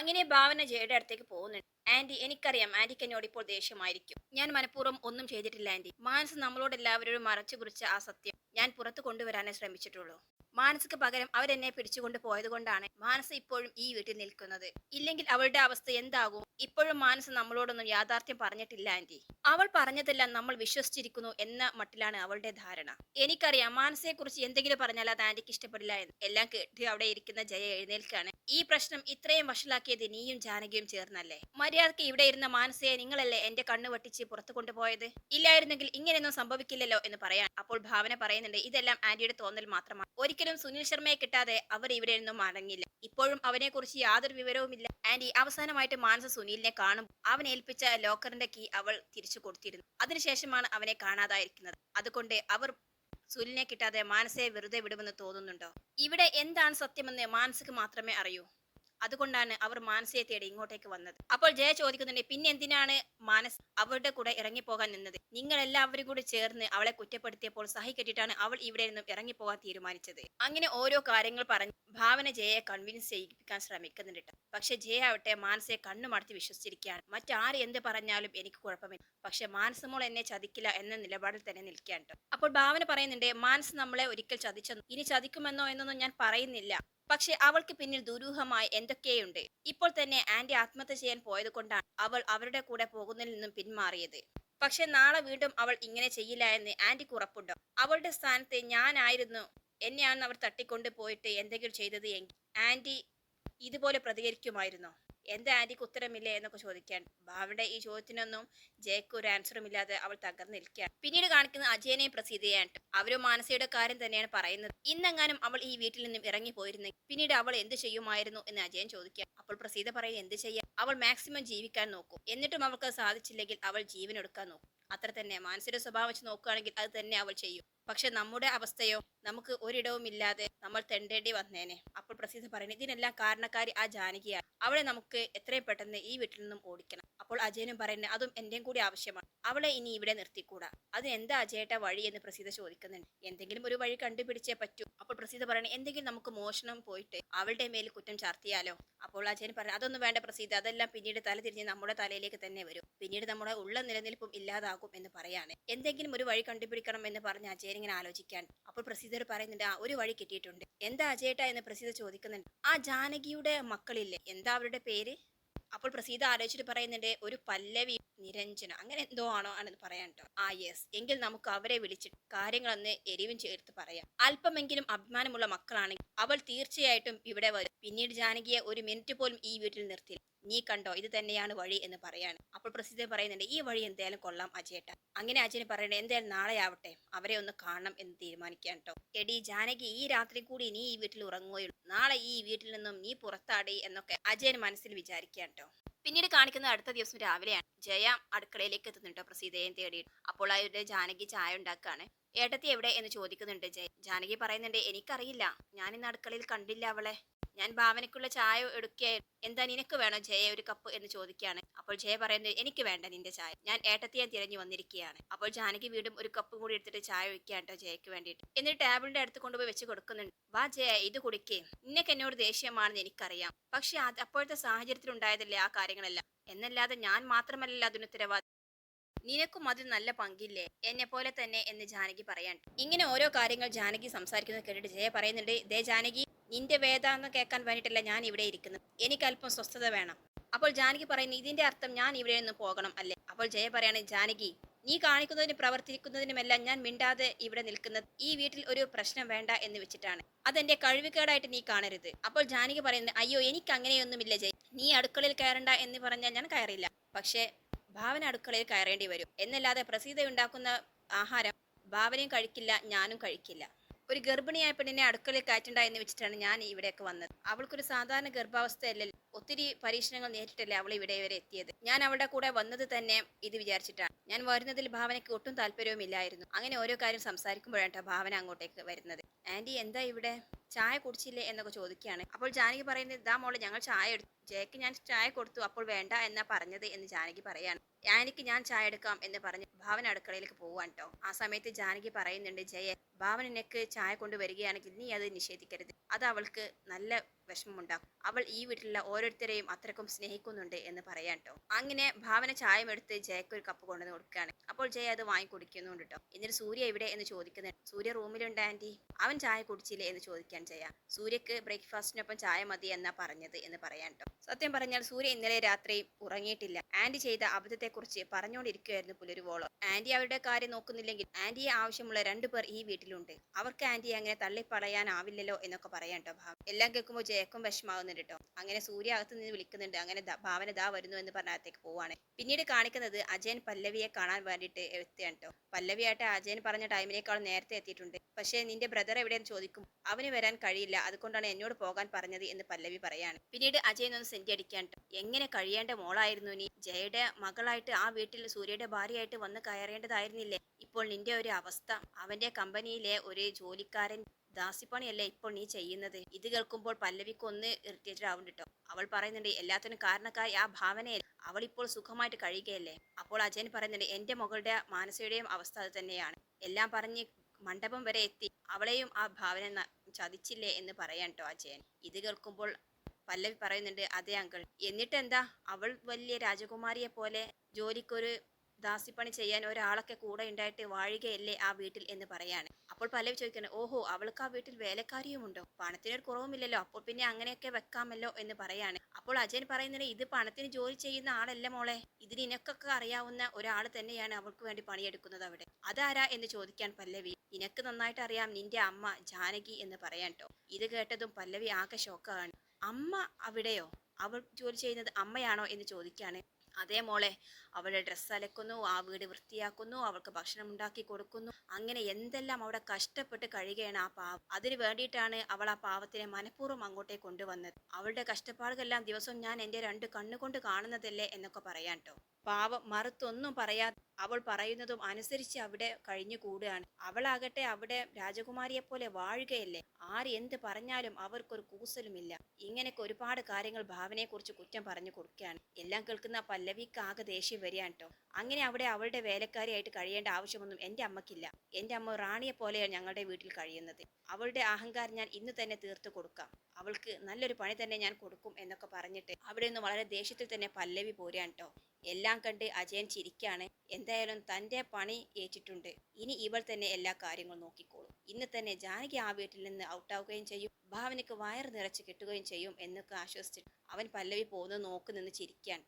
അങ്ങനെ ഭാവന ജയയുടെ അടുത്തേക്ക് പോകുന്നുണ്ട്. ആന്റി എനിക്കറിയാം ആന്റിക്ക് എന്നോട് ഇപ്പോൾ ദേഷ്യമായിരിക്കും. ഞാൻ മനഃപൂർവം ഒന്നും ചെയ്തിട്ടില്ല ആന്റി. മാനസ് നമ്മളോട് എല്ലാവരോടും മറച്ചു കുറിച്ച ആ സത്യം ഞാൻ പുറത്തു കൊണ്ടുവരാനേ ശ്രമിച്ചിട്ടുള്ളൂ. മാനസിക്ക് പകരം അവരെന്നെ പിടിച്ചുകൊണ്ട് പോയത് കൊണ്ടാണ് മാനസ് ഇപ്പോഴും ഈ വീട്ടിൽ നിൽക്കുന്നത്. ഇല്ലെങ്കിൽ അവളുടെ അവസ്ഥ എന്താകും? ഇപ്പോഴും മാനസ് നമ്മളോടൊന്നും യാഥാർത്ഥ്യം പറഞ്ഞിട്ടില്ല ആന്റി. അവൾ പറഞ്ഞതെല്ലാം നമ്മൾ വിശ്വസിച്ചിരിക്കുന്നു എന്ന മട്ടിലാണ് അവളുടെ ധാരണ. എനിക്കറിയാം മാനസയെ കുറിച്ച് എന്തെങ്കിലും പറഞ്ഞാൽ അത് ആന്റിക്ക് ഇഷ്ടപ്പെടില്ല എന്ന്. എല്ലാം കേട്ട് അവിടെ ഇരിക്കുന്ന ജയ എഴുന്നേൽക്കാണ്. ഈ പ്രശ്നം ഇത്രയും വഷളാക്കിയത് നീയും ജാനകിയും ചേർന്നല്ലേ? മര്യാദയ്ക്ക് ഇവിടെ ഇരുന്ന മാനസയെ നിങ്ങളല്ലേ എന്റെ കണ്ണു വെട്ടിച്ച് പുറത്തു കൊണ്ടുപോയത്? ഇല്ലായിരുന്നെങ്കിൽ ഇങ്ങനെയൊന്നും സംഭവിക്കില്ലല്ലോ എന്ന് പറയാൻ അപ്പോൾ ഭാവന പറയുന്നുണ്ട് ഇതെല്ലാം ആന്റിയുടെ തോന്നൽ മാത്രമാണ്. ഒരിക്കലും സുനിൽ ശർമ്മയെ കിട്ടാതെ അവർ ഇവിടെ നിന്നും മടങ്ങില്ല. ഇപ്പോഴും അവനെ കുറിച്ച് യാതൊരു വിവരവുമില്ല. ആന്റി അവസാനമായിട്ട് മാനസ സുനിലിനെ കാണും. അവൻ ഏൽപ്പിച്ച ലോക്കറിന്റെ കീ അവൾ തിരിച്ചു കൊടുത്തിരുന്നു. അതിനുശേഷമാണ് അവനെ കാണാതായിരിക്കുന്നത്. അതുകൊണ്ട് അവർ സുനിലിനെ കിട്ടാതെ മാനസയെ വെറുതെ വിടുമെന്ന് തോന്നുന്നുണ്ടോ? ഇവിടെ എന്താണ് സത്യമെന്ന് മാനസിക്ക് മാത്രമേ അറിയൂ. അതുകൊണ്ടാണ് അവർ മാനസയെ തേടി ഇങ്ങോട്ടേക്ക് വന്നത്. അപ്പോൾ ജയ ചോദിക്കുന്നുണ്ട് പിന്നെ എന്തിനാണ് മാനസ് അവരുടെ കൂടെ ഇറങ്ങിപ്പോകാൻ നിന്നത്? നിങ്ങൾ എല്ലാവരും കൂടി ചേർന്ന് അവളെ കുറ്റപ്പെടുത്തിയപ്പോൾ സഹി കെട്ടിട്ടാണ് അവൾ ഇവിടെ നിന്നും ഇറങ്ങിപ്പോകാൻ തീരുമാനിച്ചത്. അങ്ങനെ ഓരോ കാര്യങ്ങൾ പറഞ്ഞ് ഭാവന ജയയെ കൺവിൻസ് ചെയ്യിപ്പിക്കാൻ ശ്രമിക്കുന്നുണ്ട് പക്ഷെ ജയ ആവട്ടെ മാനസയെ കണ്ണുമടത്തി വിശ്വസിച്ചിരിക്കുകയാണ്. മറ്റാര് എന്ത് പറഞ്ഞാലും എനിക്ക് കുഴപ്പമില്ല. പക്ഷെ മാനസമോൾ എന്നെ ചതിക്കില്ല എന്ന നിലപാടിൽ തന്നെ നിൽക്കുകയാണ് അപ്പോൾ ഭാവന പറയുന്നുണ്ട് മാനസ് നമ്മളെ ഒരിക്കൽ ചതിച്ചെന്നു ഇനി ചതിക്കുമെന്നോ എന്നൊന്നും ഞാൻ പറയുന്നില്ല. പക്ഷെ അവൾക്ക് പിന്നിൽ ദുരൂഹമായി എന്തൊക്കെയുണ്ട്? ഇപ്പോൾ തന്നെ ആന്റി ആത്മഹത്യ ചെയ്യാൻ പോയത് കൊണ്ടാണ് അവൾ അവരുടെ കൂടെ പോകുന്നതിൽ നിന്നും പിന്മാറിയത്. പക്ഷെ നാളെ വീണ്ടും അവൾ ഇങ്ങനെ ചെയ്യില്ല എന്ന് ആന്റിക്ക് ഉറപ്പുണ്ടോ? അവളുടെ സ്ഥാനത്ത് ഞാനായിരുന്നു. എന്നെയാണ് അവർ തട്ടിക്കൊണ്ട് പോയിട്ട് എന്തെങ്കിലും ചെയ്തത് എങ്കിൽ ആന്റി ഇതുപോലെ പ്രതികരിക്കുമായിരുന്നോ? എന്താ ആന്റിക്ക് ഉത്തരമില്ലേ? എന്നൊക്കെ ചോദിക്കാൻ. ഭാവയുടെ ഈ ചോദ്യത്തിനൊന്നും ജയക്ക് ഒരു ആൻസറും ഇല്ലാതെ അവൾ തകർന്നു നിൽക്കുകയാണ്. പിന്നീട് കാണിക്കുന്ന അജയനെയും പ്രസീതയാണ് അവരും മാനസയുടെ കാര്യം തന്നെയാണ് പറയുന്നത്. ഇന്നെങ്ങാനും അവൾ ഈ വീട്ടിൽ നിന്നും ഇറങ്ങി പോയിരുന്നെങ്കിൽ പിന്നീട് അവൾ എന്ത് ചെയ്യുമായിരുന്നു എന്ന് അജയൻ ചോദിക്കുക അപ്പോൾ പ്രസീത പറയും എന്ത് ചെയ്യാം അവൾ മാക്സിമം ജീവിക്കാൻ നോക്കും. എന്നിട്ടും അവൾക്ക് സാധിച്ചില്ലെങ്കിൽ അവൾ ജീവൻ എടുക്കാൻ നോക്കും. അത്ര തന്നെ. മാനസിക സ്വഭാവം വെച്ച് നോക്കുകയാണെങ്കിൽ അത് തന്നെ അവൾ ചെയ്യും. പക്ഷെ നമ്മുടെ അവസ്ഥയോ നമുക്ക് ഒരിടവും ഇല്ലാതെ നമ്മൾ തെണ്ടേണ്ടി വന്നേനെ. പ്രസീത പറയുന്നത്. ഇതിനെല്ലാം കാരണക്കാരി ആ ജാനകിയാണ്. അവളെ നമുക്ക് എത്രയും പെട്ടെന്ന് ഈ വീട്ടിൽ നിന്നും ഓടിക്കണം. അപ്പോൾ അജയനും പറയുന്നത് അതും എന്റെയും കൂടി ആവശ്യമാണ്. അവളെ ഇനി ഇവിടെ നിർത്തിക്കൂടാ. അത് എന്താ അജയേട്ട വഴി എന്ന് പ്രസീത ചോദിക്കുന്നുണ്ട്. എന്തെങ്കിലും ഒരു വഴി കണ്ടുപിടിച്ചേ പറ്റൂ. അപ്പോൾ പ്രസീത പറയണേ എന്തെങ്കിലും നമുക്ക് മോഷണം പോയിട്ട് അവളുടെ മേൽ കുറ്റം ചാർത്തിയാലോ? അപ്പോൾ അജയൻ പറഞ്ഞു അതൊന്നും വേണ്ട പ്രസീത. അതെല്ലാം പിന്നീട് തല തിരിഞ്ഞ് നമ്മുടെ തലയിലേക്ക് തന്നെ വരും. പിന്നീട് നമ്മുടെ ഉള്ള നിലനിൽപ്പും ഇല്ലാതാകും എന്ന് പറയാണ്. എന്തെങ്കിലും ഒരു വഴി കണ്ടുപിടിക്കണം എന്ന് പറഞ്ഞ് അജയൻ ഇങ്ങനെ ആലോചിക്കാൻ. അപ്പോൾ പ്രസീതർ പറയുന്നുണ്ട് ആ ഒരു വഴി കിട്ടിയിട്ടുണ്ട്. എന്താ അജയേട്ട? എന്ന് പ്രസീത ചോദിക്കുന്നുണ്ട്. ആ ജാനകിയുടെ മക്കളില്ലേ? എന്താ അവരുടെ പേര്? അപ്പോൾ പ്രസീത ആലോചിച്ചിട്ട് പറയുന്നുണ്ട് ഒരു പല്ലവി നിരഞ്ജന. അങ്ങനെ എന്തോ ആണോ ആണെന്ന് പറയാൻ കേട്ടോ ആ യെസ് എങ്കിൽ നമുക്ക് അവരെ വിളിച്ചിട്ട് കാര്യങ്ങളൊന്ന് എരിവും ചേർത്ത് പറയാം. അല്പമെങ്കിലും അഭിമാനമുള്ള മക്കളാണെങ്കിൽ അവൾ തീർച്ചയായിട്ടും ഇവിടെ വരും. പിന്നീട് ജാനകിയെ ഒരു മിനിറ്റ് പോലും ഈ വീട്ടിൽ നിർത്തില്ല. നീ കണ്ടോ ഇത് തന്നെയാണ് വഴി എന്ന് പറയാണ്. അപ്പോൾ പ്രസിദ്ധ പറയുന്നുണ്ട് ഈ വഴി എന്തായാലും കൊള്ളാം അജയേട്ട അങ്ങനെ അജയന് പറയണേ എന്തായാലും നാളെ ആവട്ടെ. അവരെ ഒന്ന് കാണണം എന്ന് തീരുമാനിക്കാൻ കേട്ടോ എടി ജാനകി ഈ രാത്രി കൂടി നീ ഈ വീട്ടിൽ ഉറങ്ങുകയുള്ളൂ. നാളെ ഈ വീട്ടിൽ നിന്നും നീ പുറത്താടി എന്നൊക്കെ അജയൻ മനസ്സിൽ വിചാരിക്കാൻ കേട്ടോ പിന്നീട് കാണിക്കുന്ന അടുത്ത ദിവസം രാവിലെയാണ്. ജയ അടുക്കളയിലേക്ക് എത്തുന്നുണ്ട്. പ്രസീതയെ തേടി അപ്പോൾ അവരുടെ ജാനകി ചായ ഉണ്ടാക്കുകയാണ് ഏട്ടത്തി എവിടെ? എന്ന് ചോദിക്കുന്നുണ്ട് ജയ. ജാനകി പറയുന്നുണ്ട് എനിക്കറിയില്ല. ഞാൻ ഇന്ന് അടുക്കളയിൽ കണ്ടില്ല അവളെ. ഞാൻ ഭാവനയ്ക്കുള്ള ചായ എടുക്കുകയായിരുന്നു. എന്താ നിനക്ക് വേണോ ജയ ഒരു കപ്പ്? എന്ന് ചോദിക്കുകയാണ്. അപ്പോൾ ജയ പറയുന്നത് എനിക്ക് വേണ്ട നിന്റെ ചായ. ഞാൻ ഏട്ടത്തിയാൻ തിരഞ്ഞു വന്നിരിക്കുകയാണ്. അപ്പോൾ ജാനകി വീണ്ടും ഒരു കപ്പ് കൂടി എടുത്തിട്ട് ചായ ഒഴിക്കുകയാണ് കേട്ടോ ജയക്ക് വേണ്ടിയിട്ട്. എന്നിട്ട് ടേബിളിന്റെ അടുത്ത് കൊണ്ടുപോയി വെച്ച് കൊടുക്കുന്നുണ്ട്. വാ ജയ ഇത് കുടിക്കേ. നിനക്ക് എന്നോട് ദേഷ്യമാണെന്ന് എനിക്കറിയാം. പക്ഷെ അത് അപ്പോഴത്തെ സാഹചര്യത്തിൽ ഉണ്ടായതല്ലേ ആ കാര്യങ്ങളെല്ലാം. എന്നല്ലാതെ ഞാൻ മാത്രമല്ല അതിന് ഉത്തരവാദി. നിനക്കും അതിൽ നല്ല പങ്കില്ലേ? എന്നെ പോലെ തന്നെ എന്ന് ജാനകി പറയാൻ. ഇങ്ങനെ ഓരോ കാര്യങ്ങൾ ജാനകി സംസാരിക്കുന്നത് കേട്ടിട്ട് ജയ പറയുന്നുണ്ട് ദേ ജാനകി നിന്റെ വേദാന്തം കേൾക്കാൻ വേണ്ടിയിട്ടല്ല ഞാൻ ഇവിടെ ഇരിക്കുന്നത്. എനിക്ക് അല്പം സ്വസ്ഥത വേണം. അപ്പോൾ ജാനകി പറയുന്നു ഇതിന്റെ അർത്ഥം ഞാൻ ഇവിടെ നിന്ന് പോകണം അല്ലേ? അപ്പോൾ ജയ പറയാണ് ജാനകി നീ കാണിക്കുന്നതിനും പ്രവർത്തിക്കുന്നതിനുമെല്ലാം ഞാൻ മിണ്ടാതെ ഇവിടെ നിൽക്കുന്നത് ഈ വീട്ടിൽ ഒരു പ്രശ്നം വേണ്ട എന്ന് വെച്ചിട്ടാണ്. അതെന്റെ കഴിവുകേടായിട്ട് നീ കാണരുത്. അപ്പോൾ ജാനകി പറയുന്നത് അയ്യോ എനിക്ക് അങ്ങനെയൊന്നുമില്ല ജയ്. നീ അടുക്കളയിൽ കയറണ്ട എന്ന് പറഞ്ഞാൽ ഞാൻ കയറില്ല. പക്ഷേ ഭാവന അടുക്കളയിൽ കയറേണ്ടി വരും. എന്നല്ലാതെ പ്രസീത ഉണ്ടാക്കുന്ന ആഹാരം ഭാവനയും കഴിക്കില്ല ഞാനും കഴിക്കില്ല. ഒരു ഗർഭിണിയായ പെണ്ണിനെ അടുക്കളയിൽ കയറ്റണ്ട എന്ന് വെച്ചിട്ടാണ് ഞാൻ ഇവിടേക്ക് വന്നത്. അവൾക്കൊരു സാധാരണ ഗർഭാവസ്ഥയല്ലല്ലോ. ഒത്തിരി പരീക്ഷണങ്ങൾ നേരിട്ടല്ലേ അവൾ ഇവിടെ വരെ എത്തിയത്? ഞാൻ അവളുടെ കൂടെ വന്നത് തന്നെ ഇത് വിചാരിച്ചിട്ടാണ്. ഞാൻ വരുന്നതിൽ ഭാവനയ്ക്ക് ഒട്ടും താല്പര്യവും ഇല്ലായിരുന്നു അങ്ങനെ ഓരോ കാര്യം സംസാരിക്കുമ്പോഴാണ് ഭാവന അങ്ങോട്ടേക്ക് വരുന്നത്. ആന്റി എന്താ ഇവിടെ? ചായ കുടിച്ചില്ലേ എന്നൊക്കെ ചോദിക്കുകയാണ്. അപ്പോൾ ജാനകി പറയുന്നത് ഇതാ മോളെ ഞങ്ങൾ ചായ എടുത്തു. ജയക്ക് ഞാൻ ചായ കൊടുത്തു അപ്പോൾ വേണ്ട എന്നാ പറഞ്ഞത് എന്ന് ജാനകി പറയാണ് ജാനകി ഞാൻ ചായ എടുക്കാം എന്ന് പറഞ്ഞ് ഭാവന അടുക്കളയിലേക്ക് പോവാൻ കേട്ടോ ആ സമയത്ത് ജാനകി പറയുന്നുണ്ട് ജയ ഭാവൻ നിനക്ക് ചായ കൊണ്ടുവരികയാണെങ്കിൽ നീ അത് നിഷേധിക്കരുത്. അത് അവൾക്ക് നല്ല വിഷമമുണ്ടാക്കും. അവൾ ഈ വീട്ടിലുള്ള ഓരോരുത്തരെയും അത്രക്കും സ്നേഹിക്കുന്നുണ്ട് എന്ന് പറയാൻ കേട്ടോ അങ്ങനെ ഭാവന ചായം എടുത്ത് ജയക്ക് ഒരു കപ്പ് കൊണ്ടുവന്ന് കൊടുക്കുകയാണ്. അപ്പോൾ ജയ അത് വാങ്ങി കുടിക്കുന്നുണ്ട് കേട്ടോ എന്നിട്ട് സൂര്യ എവിടെ? എന്ന് ചോദിക്കുന്നുണ്ട്. സൂര്യ റൂമിലുണ്ട് ആന്റി അവൻ ചായ കുടിച്ചില്ലേ? എന്ന് ചോദിക്കാൻ ജയ സൂര്യക്ക് ബ്രേക്ക്ഫാസ്റ്റിനൊപ്പം ചായ മതി എന്നാ പറഞ്ഞത് എന്ന് പറയാൻ കേട്ടോ സത്യം പറഞ്ഞാൽ സൂര്യ ഇന്നലെ രാത്രി ഉറങ്ങിയിട്ടില്ല. ആന്റി ചെയ്ത അബദ്ധത്തെക്കുറിച്ച് പറഞ്ഞുകൊണ്ടിരിക്കുകയായിരുന്നു പുലരുവോളം ആന്റി അവരുടെ കാര്യം നോക്കുന്നില്ലെങ്കിൽ ആന്റിയെ ആവശ്യമുള്ള രണ്ടു പേർ ഈ വീട്ടിലുണ്ട്. അവർക്ക് ആന്റിയെ അങ്ങനെ തള്ളിപ്പറയാനാവില്ലല്ലോ എന്നൊക്കെ പറയാൻ കേട്ടോ ഭാവം. എല്ലാം കേൾക്കുമ്പോൾ ജയക്കും വിഷമാവുന്നുണ്ട് കേട്ടോ അങ്ങനെ സൂര്യ അകത്ത് നിന്ന് വിളിക്കുന്നുണ്ട്. അങ്ങനെ ഭാവന ദാ വരുന്നു എന്ന് പറഞ്ഞ അകത്തേക്ക് പോവാണ്. പിന്നീട് കാണിക്കുന്നത് അജയൻ പല്ലവിയെ കാണാൻ വേണ്ടിയിട്ട് എത്തുകയാണ് കേട്ടോ പല്ലവിയായിട്ട് അജയൻ പറഞ്ഞ ടൈമിനേക്കാൾ നേരത്തെ എത്തിയിട്ടുണ്ട്. പക്ഷേ നിന്റെ ബ്രദർ എവിടെയെന്ന് ചോദിക്കും. അവന് വരാൻ കഴിയില്ല. അതുകൊണ്ടാണ് എന്നോട് പോകാൻ പറഞ്ഞത് എന്ന് പല്ലവി പറയാണ്. പിന്നീട് അജയ് ഒന്ന് സെന്റി അടിക്കാൻ എങ്ങനെ കഴിയേണ്ട മോളായിരുന്നു നീ? ജയയുടെ മകളായിട്ട് ആ വീട്ടിൽ സൂര്യയുടെ ഭാര്യയായിട്ട് വന്ന് കയറേണ്ടതായിരുന്നില്ലേ? ഇപ്പോൾ നിന്റെ ഒരു അവസ്ഥ. അവന്റെ കമ്പനിയിലെ ഒരു ജോലിക്കാരൻ ദാസിപ്പണിയല്ലേ ഇപ്പോൾ നീ ചെയ്യുന്നത് ഇത് കേൾക്കുമ്പോൾ പല്ലവിക്ക് ഒന്ന് ഇറിറ്റേറ്റഡ് ആവും കേട്ടോ അവൾ പറയുന്നുണ്ട് എല്ലാത്തിനും കാരണക്കാരി ആ ഭാവനയിൽ അവൾ ഇപ്പോൾ സുഖമായിട്ട് കഴിയുകയല്ലേ അപ്പോൾ അജയൻ പറയുന്നുണ്ട് എന്റെ മകളുടെ മാനസികയുടെയും അവസ്ഥ അത് തന്നെയാണ്. എല്ലാം പറഞ്ഞ് മണ്ഡപം വരെ എത്തി. അവളെയും ആ ഭാവന ചതിച്ചില്ലേ എന്ന് പറയാൻ കേട്ടോ അജയൻ ഇത് കേൾക്കുമ്പോൾ പല്ലവി പറയുന്നുണ്ട് അതെ അങ്കിൾ. എന്നിട്ട് എന്താ അവൾ വലിയ രാജകുമാരിയെ പോലെ ജോലിക്കൊരു ദാസിപ്പണി ചെയ്യാൻ ഒരാളൊക്കെ കൂടെ ഉണ്ടായിട്ട് വാഴുകയല്ലേ ആ വീട്ടിൽ എന്ന് പറയാണ്. അപ്പോൾ പല്ലവി ചോദിക്കുന്നത് ഓഹോ അവൾക്ക് ആ വീട്ടിൽ വേലക്കാരിയുമുണ്ടോ? പണത്തിനൊരു കുറവുമില്ലല്ലോ അപ്പോൾ പിന്നെ അങ്ങനെയൊക്കെ വെക്കാമല്ലോ? എന്ന് പറയാണ്. അപ്പോൾ അജയൻ പറയുന്നത് ഇത് പണത്തിന് ജോലി ചെയ്യുന്ന ആളല്ല മോളെ? ഇതിന് ഇനക്കൊക്കെ അറിയാവുന്ന ഒരാൾ തന്നെയാണ് അവൾക്ക് വേണ്ടി പണിയെടുക്കുന്നത് അവിടെ. അതാരാ? എന്ന് ചോദിക്കാൻ പല്ലവി. നിനക്ക് നന്നായിട്ട് അറിയാം നിന്റെ അമ്മ ജാനകി എന്ന് പറയാൻ കേട്ടോ ഇത് കേട്ടതും പല്ലവി ആകെ ഷോക്കാണ് അമ്മ അവിടെയോ? അവൾ ജോലി ചെയ്യുന്നത് അമ്മയാണോ എന്ന് ചോദിക്കുകയാണ്. അതേ മോളെ അവളുടെ ഡ്രസ്സ് അലക്കുന്നു ആ വീട് വൃത്തിയാക്കുന്നു അവൾക്ക് ഭക്ഷണം ഉണ്ടാക്കി കൊടുക്കുന്നു. അങ്ങനെ എന്തെല്ലാം അവിടെ കഷ്ടപ്പെട്ട് കഴിയുകയാണ് ആ പാവം. അതിനു വേണ്ടിയിട്ടാണ് അവൾ ആ പാവത്തിനെ മനഃപൂർവം അങ്ങോട്ടേക്ക് കൊണ്ടുവന്നത്. അവളുടെ കഷ്ടപ്പാടുകളെല്ലാം ദിവസവും ഞാൻ എന്റെ രണ്ട് കണ്ണുകൊണ്ട് കാണുന്നതല്ലേ എന്നൊക്കെ പറയാൻ ട്ടോ. പാവം മറുത്തൊന്നും പറയാതെ അവൾ പറയുന്നതും അനുസരിച്ച് അവിടെ കഴിഞ്ഞു കൂടുകയാണ്. അവളാകട്ടെ അവിടെ രാജകുമാരിയെ പോലെ വാഴുകയല്ലേ? ആര് എന്ത് പറഞ്ഞാലും അവർക്കൊരു കൂസലുമില്ല. ഇങ്ങനെയൊക്കെ ഒരുപാട് കാര്യങ്ങൾ ഭാവനയെക്കുറിച്ച് കുറ്റം പറഞ്ഞു കൊടുക്കുകയാണ്. എല്ലാം കേൾക്കുന്ന പല്ലവിക്ക് ആകെ ദേഷ്യം വരികയാണ് കേട്ടോ അങ്ങനെ അവിടെ അവളുടെ വേലക്കാരിയായിട്ട് കഴിയേണ്ട ആവശ്യമൊന്നും എന്റെ അമ്മക്കില്ല എന്റെ അമ്മ റാണിയെ പോലെയാണ് ഞങ്ങളുടെ വീട്ടിൽ കഴിയുന്നത്. അവളുടെ അഹങ്കാരം ഞാൻ ഇന്ന് തന്നെ തീർത്തു കൊടുക്കാം. അവൾക്ക് നല്ലൊരു പണി തന്നെ ഞാൻ കൊടുക്കും എന്നൊക്കെ പറഞ്ഞിട്ട് അവിടെ നിന്ന് വളരെ ദേഷ്യത്തിൽ തന്നെ പല്ലവി പോരാൻ കേട്ടോ എല്ലാം കണ്ട് അജയൻ ചിരിക്കാണ്. എന്തായാലും തന്റെ പണി ഏറ്റിട്ടുണ്ട്. ഇനി ഇവൾ തന്നെ എല്ലാ കാര്യങ്ങളും നോക്കിക്കോളും. ഇന്ന് തന്നെ ജാനകി ആ വീട്ടിൽ നിന്ന് ഔട്ടാവുകയും ചെയ്യും. ഭാവനയ്ക്ക് വയറ് നിറച്ച് കിട്ടുകയും ചെയ്യും എന്നൊക്കെ ആശ്വസിച്ചിട്ട് അവൻ പല്ലവി പോകുന്നത് നോക്കി നിന്ന് ചിരിക്കാൻ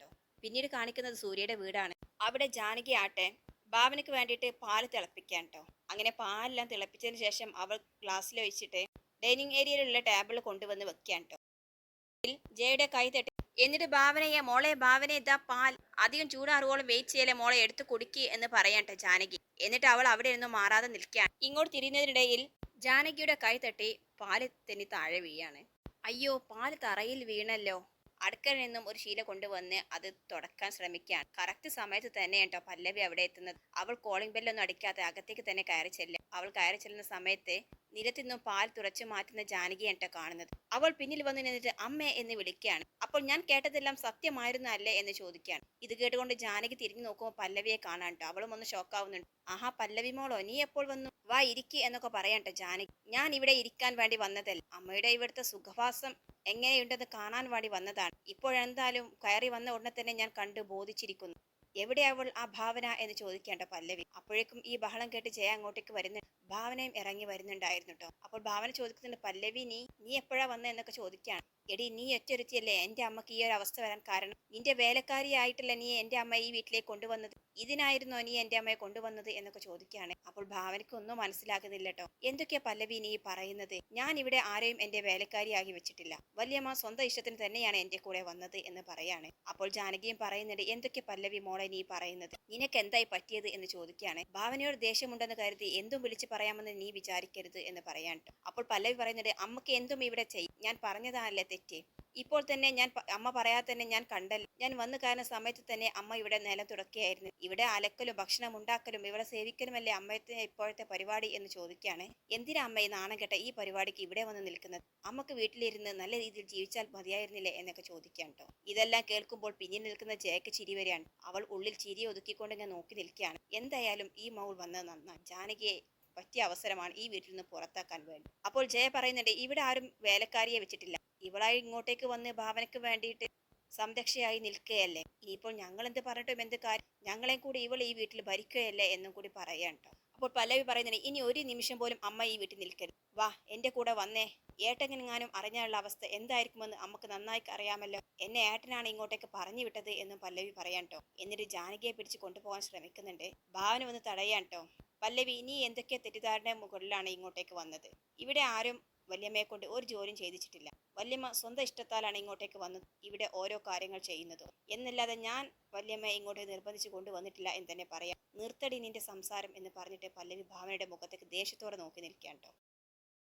പിന്നീട് കാണിക്കുന്നത് സൂര്യയുടെ വീടാണ്. അവിടെ ജാനകി ആട്ടെ ഭാവനയ്ക്ക് വേണ്ടിയിട്ട് പാൽ തിളപ്പിക്കാൻ കേട്ടോ. അങ്ങനെ പാലെല്ലാം തിളപ്പിച്ചതിന് ശേഷം അവൾ ഗ്ലാസ്സിൽ വെച്ചിട്ട് ഡൈനിങ് ഏരിയയിലുള്ള ടേബിൾ കൊണ്ടുവന്ന് വെക്കാൻ കേട്ടോ. ജയയുടെ കൈ തട്ടി എന്നിട്ട് ഭാവനയെ മോളെ ഭാവന ഇതാ പാൽ. അധികം ചൂടാറുവോളം വെയിറ്റ് ചെയ്യലെ മോളെ എടുത്തു കുടിക്ക് എന്ന് പറയട്ടെ ജാനകി. എന്നിട്ട് അവൾ അവിടെ നിന്നും മാറാതെ നിൽക്കുകയാണ് ഇങ്ങോട്ട് തിരിയുന്നതിനിടയിൽ ജാനകിയുടെ കൈ തട്ടി പാൽ തെന്നി താഴെ വീഴാണ്. അയ്യോ പാൽ തറയിൽ വീണല്ലോ. അടുക്കളയിൽ നിന്നും ഒരു ശീല കൊണ്ടുവന്ന് അത് തുടക്കാൻ ശ്രമിക്കുകയാണ്. കറക്റ്റ് സമയത്ത് തന്നെ കേട്ടോ പല്ലവി അവിടെ എത്തുന്നത്. അവൾ കോളിംഗ് ബെല്ലൊന്നും അടിക്കാതെ അകത്തേക്ക് തന്നെ കയറി ചെല്ലും. അവൾ കയറി ചെല്ലുന്ന സമയത്ത് നിരത്തിൽ നിന്നും പാൽ തുറച്ചു മാറ്റുന്ന ജാനകിയാണ് കേട്ടോ കാണുന്നത്. അവൾ പിന്നിൽ വന്ന് നിന്നിട്ട് അമ്മേ എന്ന് വിളിക്കുകയാണ്. അപ്പോൾ ഞാൻ കേട്ടതെല്ലാം സത്യമായിരുന്നു അല്ലേ എന്ന് ചോദിക്കുകയാണ്. ഇത് കേട്ടുകൊണ്ട് ജാനകി തിരിഞ്ഞു നോക്കുമ്പോൾ പല്ലവിയെ കാണാൻ കേട്ടോ അവളും ഒന്ന് ഷോക്കാവുന്നുണ്ട്. ആഹാ പല്ലവി മോളോ നീ എപ്പോൾ വന്നു? വാ ഇരിക്കി എന്നൊക്കെ പറയണ്ടോ ജാനകി. ഞാൻ ഇവിടെ ഇരിക്കാൻ വേണ്ടി വന്നതല്ല. അമ്മയുടെ ഇവിടുത്തെ സുഖവാസം എങ്ങനെയുണ്ടെന്ന് കാണാൻ വേണ്ടി വന്നതാണ്. ഇപ്പോഴെന്തായാലും കയറി വന്ന ഉടനെ തന്നെ ഞാൻ കണ്ടു ബോധിച്ചിരിക്കുന്നു. എവിടെ അവൾ ആ ഭാവന എന്ന് ചോദിക്കേണ്ട പല്ലവി. അപ്പോഴേക്കും ഈ ബഹളം കേട്ട് ജയ അങ്ങോട്ടേക്ക് വരുന്ന. ഭാവനയും ഇറങ്ങി വരുന്നുണ്ടായിരുന്നു കേട്ടോ അപ്പോൾ ഭാവന ചോദിക്കുന്നുണ്ട് പല്ലവി നീ നീ എപ്പോഴാണ് വന്നത് എന്നൊക്കെ ചോദിക്കുകയാണ് എടി നീ ഒറ്റൊരുത്തിയല്ലേ എന്റെ അമ്മയ്ക്ക് ഈ ഒരു അവസ്ഥ വരാൻ കാരണം. നിന്റെ വേലക്കാരിയായിട്ടല്ല നീ എന്റെ അമ്മ ഈ വീട്ടിലേക്ക് കൊണ്ടുവന്നത്? ഇതിനായിരുന്നോ നീ എന്റെ അമ്മയെ കൊണ്ടുവന്നത് എന്നൊക്കെ ചോദിക്കുകയാണ്. അപ്പോൾ ഭാവനയ്ക്ക് ഒന്നും മനസ്സിലാകുന്നില്ല കേട്ടോ എന്തൊക്കെയാ പല്ലവി നീ പറയുന്നത്? ഞാൻ ഇവിടെ ആരെയും എന്റെ വേലക്കാരിയാക്കി വെച്ചിട്ടില്ല. വല്യമ്മ സ്വന്തം ഇഷ്ടത്തിന് തന്നെയാണ് എന്റെ കൂടെ വന്നത് എന്ന് പറയാണ്. അപ്പോൾ ജാനകിയും പറയുന്നുണ്ട് എന്തൊക്കെ പല്ലവി മോളെ നീ പറയുന്നത്? നിനക്ക് എന്തായി പറ്റിയത്? എന്ന് ചോദിക്കുകയാണ്. ഭാവനയോട് ദേഷ്യമുണ്ടെന്ന് കരുതി എന്തും വിളിച്ചു പറയാമെന്ന് നീ വിചാരിക്കരുത് എന്ന് പറയാൻ അപ്പോൾ പല്ലവി പറയുന്നുണ്ട് അമ്മയ്ക്ക് എന്തും ഇവിടെ ചെയ്യും. ഞാൻ പറഞ്ഞതാണല്ലേ തെറ്റ്. ഇപ്പോൾ തന്നെ ഞാൻ അമ്മ പറയാതെ തന്നെ ഞാൻ കണ്ടല്ലോ. ഞാൻ വന്നു കാരണം സമയത്ത് തന്നെ അമ്മ ഇവിടെ നിലം തുടക്കുകയായിരുന്നു ഇവിടെ അലക്കലും ഭക്ഷണം ഉണ്ടാക്കലും ഇവിടെ സേവിക്കലുമല്ലേ അമ്മയത്തെ ഇപ്പോഴത്തെ പരിപാടി എന്ന് ചോദിക്കുകയാണ്. എന്തിനാ അമ്മ ഈ നാണം കെട്ട ഈ പരിപാടിക്ക് ഇവിടെ വന്ന് നിൽക്കുന്നത്? അമ്മയ്ക്ക് വീട്ടിലിരുന്ന് നല്ല രീതിയിൽ ജീവിച്ചാൽ മതിയായിരുന്നില്ലേ എന്നൊക്കെ ചോദിക്കാൻ കേട്ടോ. ഇതെല്ലാം കേൾക്കുമ്പോൾ പിന്നിൽ നിൽക്കുന്ന ജയക്ക് ചിരി വരെയാണ് അവൾ ഉള്ളിൽ ചിരി ഒതുക്കിക്കൊണ്ട് ഇങ്ങനെ നോക്കി നിൽക്കുകയാണ്. എന്തായാലും ഈ മൗൾ വന്നത് നന്നായി ജാനകിയെ പറ്റിയ അവസരമാണ് ഈ വീട്ടിൽ നിന്ന് പുറത്താക്കാൻ വേണ്ടി. അപ്പോൾ ജയ പറയുന്നുണ്ട് ഇവിടെ ആരും വേലക്കാരിയെ വെച്ചിട്ടില്ല. ഇവളായി ഇങ്ങോട്ടേക്ക് വന്ന് ഭാവനയ്ക്ക് വേണ്ടിയിട്ട് സംരക്ഷയായി നിൽക്കുകയല്ലേ? ഇനിയിപ്പോൾ ഞങ്ങൾ എന്ത് പറഞ്ഞിട്ടും എന്ത് കാര്യം ഞങ്ങളെയും കൂടി ഇവൾ ഈ വീട്ടിൽ ഭരിക്കുകയല്ലേ എന്നും കൂടി പറയണ്ടോ അപ്പോൾ പല്ലവി പറയുന്നുണ്ട് ഇനി ഒരു നിമിഷം പോലും അമ്മ ഈ വീട്ടിൽ നിൽക്കരുത്. വാ എന്റെ കൂടെ വന്നേ. ഏട്ടെങ്ങനെങ്ങാനും അറിഞ്ഞാലുള്ള അവസ്ഥ എന്തായിരിക്കുമെന്ന് അമ്മയ്ക്ക് നന്നായി അറിയാമല്ലോ. എന്നെ ഏട്ടനാണ് ഇങ്ങോട്ടേക്ക് പറഞ്ഞു വിട്ടത് എന്നും പല്ലവി പറയാൻ ട്ടോ എന്നിട്ട് ജാനകിയെ പിടിച്ച് കൊണ്ടുപോകാൻ ശ്രമിക്കുന്നുണ്ട്. ഭാവന വന്ന് തടയാൻ ട്ടോ പല്ലവി ഇനി എന്തൊക്കെ തെറ്റിദ്ധാരണ മുകളിലാണ് ഇങ്ങോട്ടേക്ക് വന്നത്. ഇവിടെ ആരും വല്യമ്മയെ കൊണ്ട് ഒരു ജോലിയും ചെയ്തിച്ചിട്ടില്ല വല്യമ്മ സ്വന്തം ഇഷ്ടത്താലാണ് ഇങ്ങോട്ടേക്ക് വന്നത് ഇവിടെ ഓരോ കാര്യങ്ങൾ ചെയ്യുന്നത്. എന്നല്ലാതെ ഞാൻ വല്യമ്മയെ ഇങ്ങോട്ട് നിർബന്ധിച്ചു കൊണ്ടുവന്നിട്ടില്ല എന്ന് തന്നെ പറയാം. നിർത്തടി നിന്റെ സംസാരം എന്ന് പറഞ്ഞിട്ട് പല്ലവി ഭാവനയുടെ മുഖത്തേക്ക് ദേഷ്യത്തോടെ നോക്കി നിൽക്കുകയാണ് ട്ടോ